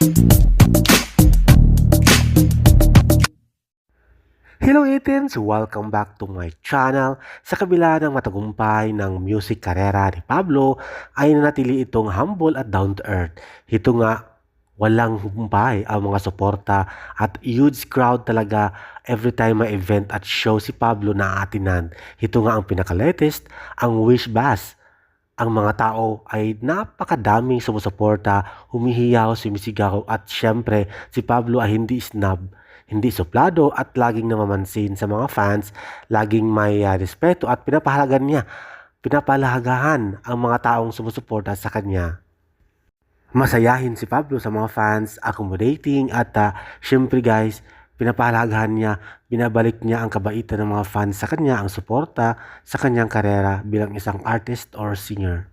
Hello Itins! Welcome back to my channel. Sa kabila ng matagumpay ng music karera ni Pablo, ay nanatili itong humble at down to earth. Ito nga, walang humpay ang mga suporta at huge crowd talaga every time may event at show si Pablo na atinan. Ito nga ang pinaka-latest, ang Wish Bass. Ang mga tao ay napakadaming sumusuporta, humihiyaw, sumisigaw at syempre si Pablo ay hindi snob, hindi suplado at laging namamansin sa mga fans, laging may ah, respeto at pinapahalagan niya, pinapalahagahan ang mga taong sumusuporta sa kanya. Masayahin si Pablo sa mga fans, accommodating at ah, syempre guys, pinapahalagahan niya, binabalik niya ang kabaitan ng mga fans sa kanya, ang suporta sa kanyang karera bilang isang artist or singer.